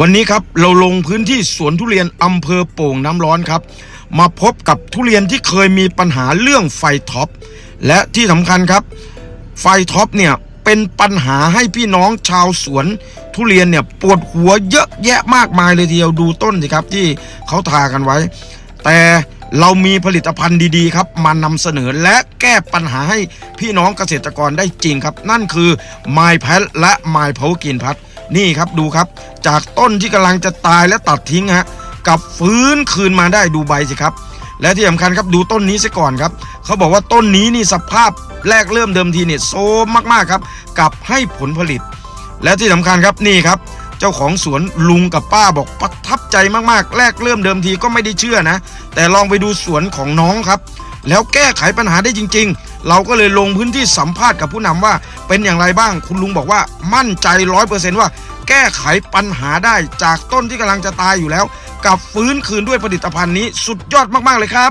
วันนี้ครับเราลงพื้นที่สวนทุเรียนอำเภอโป่งน้ำร้อนครับ มาพบกับทุเรียนที่เคยมีปัญหาเรื่องไฟท็อปและที่สำคัญครับ ไฟท็อปเนี่ยเป็นปัญหาให้พี่น้องชาวสวนทุเรียนเนี่ยปวดหัวเยอะแยะมากมายเลยทีเดียวดูต้นสิครับที่เขาทากันไว้ แต่เรามีผลิตภัณฑ์ดีๆครับมานำเสนอและแก้ปัญหาให้พี่น้องเกษตรกรได้จริงครับ นั่นคือ My p a t และ My p o w e r กินพัด นี่ครับดูครับ จากต้นที่กำลังจะตายและตัดทิ้งฮะกับฟื้นคืนมาได้ดูใบสิครับ และที่สำคัญครับดูต้นนี้ซะก่อนครับเขาบอกว่าต้นนี้นี่สภาพแรกเริ่มเดิมทีเนี่ยโซมมากๆครับกับให้ผลผลิต และที่สำคัญครับนี่ครับ เจ้าของสวนลุงกับป้าบอกประทับใจมากๆ แรกเริ่มเดิมทีก็ไม่ได้เชื่อนะ แต่ลองไปดูสวนของน้องครับ แล้วแก้ไขปัญหาได้จริง ๆ เราก็เลยลงพื้นที่สัมภาษณ์กับผู้นำว่า เป็นอย่างไรบ้าง คุณลุงบอกว่ามั่นใจร้อยเปอร์เซนต์ว่า แก้ไขปัญหาได้จากต้นที่กำลังจะตายอยู่แล้ว กับฟื้นคืนด้วยผลิตภัณฑ์นี้สุดยอดมากๆเลยครับ